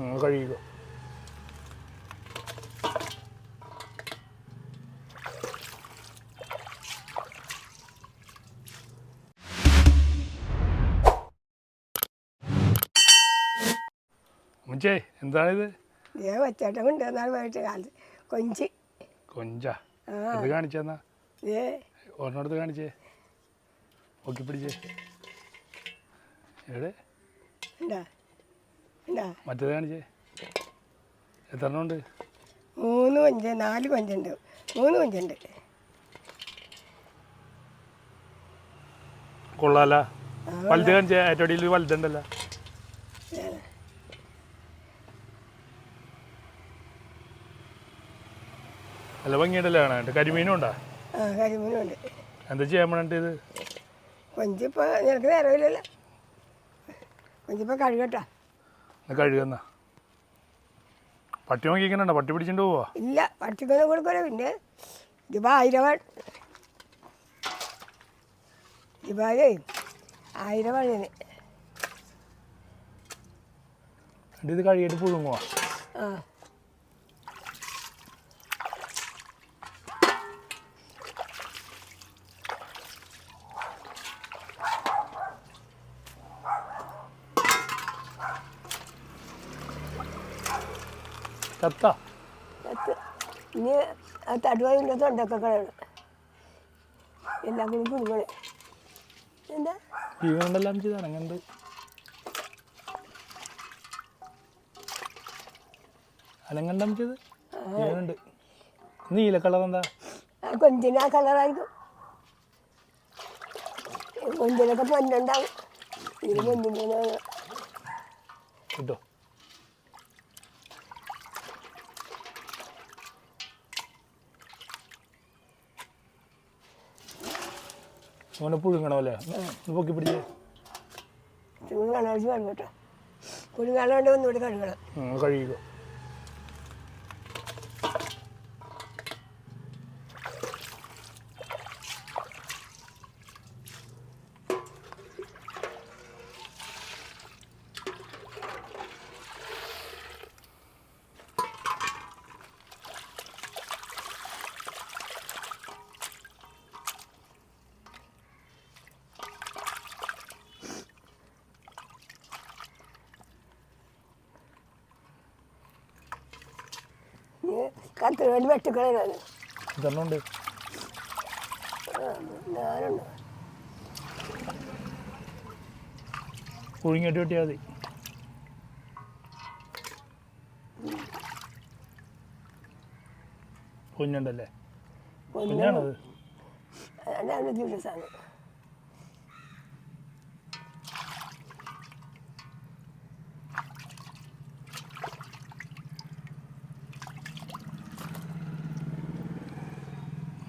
ഉം, കഴുകിക്കോ മുഞ്ചേ എന്താണിത്? ഏ വച്ചേട്ടൻ കൊണ്ടുവന്നാണ് പോയിട്ട് കാലത്ത് കൊഞ്ച്. കൊഞ്ച? ഇത് കാണിച്ചെന്നാ? ഏ. ഒരെണ്ണടുത്ത് കാണിച്ചേ. ഒക്കി പിടിച്ചേ എവിടെ? ഉണ്ടാ മറ്റേത് കാണിച്ചേ. എത്ര എണ്ണം ഉണ്ട്? മൂന്ന് കൊഞ്ച് നാല് കൊഞ്ചുണ്ട് മൂന്ന് കൊഞ്ചുണ്ട് കൊള്ളാല വലുത് കാണിച്ചേ. ഏറ്റവും അടിയിൽ വലുതുണ്ടല്ലോ. നല്ല ഭംഗിയുണ്ടല്ലോ കാണാൻ. കരിമീനും ഉണ്ടോ? ആ കരിമീനുണ്ട് എന്താ ചെയ്യാൻ ഇത്? കൊഞ്ചിപ്പോ നിനക്ക് നേരമില്ലല്ലോ. കൊഞ്ചിപ്പോ കഴുകട്ടാ. കഴുകുന്ന പട്ടി നോക്കിക്കണണ്ട പട്ടി പിടിച്ചിട്ട് പോവാ? ഇല്ല പട്ടിക്കൊന്നും കൊടുക്കില്ല പിന്നെ. ജുബാ ആയിരവൻ ഇതിന് എന്നിട്ട് ഇത് കഴുകിയിട്ട് പുഴുങ്ങുവാ? ആ. കത്ത. ഇനി ആ തടുവായിന്റെ തൊണ്ടൊക്കെ കളയണം എല്ലാം കൂടി കുടുങ്ങണേ എന്താ? ജീവനുണ്ടെല്ലാം ചെയ്ത് അനങ്ങണ്ട് അനങ്ങണ്ടം ചെയ്ത്? ജീവനുണ്ട്. നീല കളർ എന്താ? ആ കൊഞ്ചിന് ആ കളറായിരിക്കും. കൊഞ്ചിനൊക്കെ പൊന്നുണ്ടാവും. ഇത് കൊഞ്ചിന്റെ കിട്ടോ അങ്ങനെ പുഴുങ്ങണമല്ലേ ഇത് പൊക്കി പിടിച്ചേ കേട്ടോ. പുഴുങ്ങാണ്ട് ഒന്നുകൂടി കഴുകണം. കഴുകിക്കോ. കത്തിന് വേണ്ടി വെട്ടിക്കളയാണ് ഞാനുണ്ട്. പുഴുങ്ങിയിട്ട് വെട്ടിയാൽ മതി. കുഞ്ഞുണ്ടല്ലേ? കുഞ്ഞാണത്? അതാണ്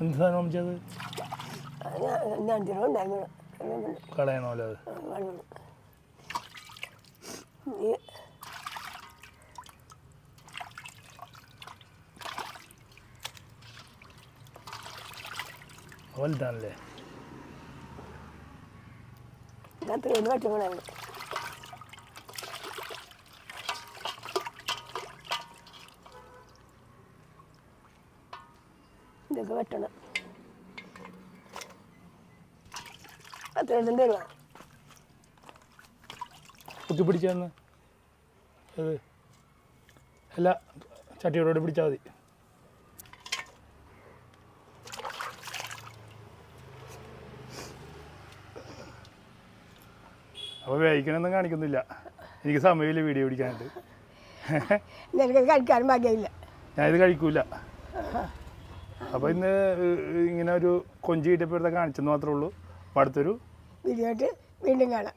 എന്ത് സാധനം ഉണ്ടായിരുന്നു കളയണമല്ലോ അത്? വലുതാണല്ലേ? ഇതൊക്കെ വെട്ടണം. കത്തിന് വേണ്ടി തരുവാ പൊക്കി പിടിച്ചെന്ന് അത് അല്ല ചട്ടിയോടെ പിടിച്ചാൽ മതി. അപ്പോൾ വേവിക്കണമെന്നും കാണിക്കുന്നില്ല. എനിക്ക് സമയമില്ല വീഡിയോ പിടിക്കാനായിട്ട്. കഴിക്കാനും ഭാഗ്യമില്ല. ഞാനിത് കഴിക്കൂല. അപ്പോൾ ഇന്ന് ഇങ്ങനെ ഒരു കൊഞ്ചി കിട്ടിയപ്പോഴത്തെ കാണിച്ചെന്ന് മാത്രമേ ഉള്ളൂ. അടുത്തൊരു വീഡിയോ വീണ്ടും കാണാം.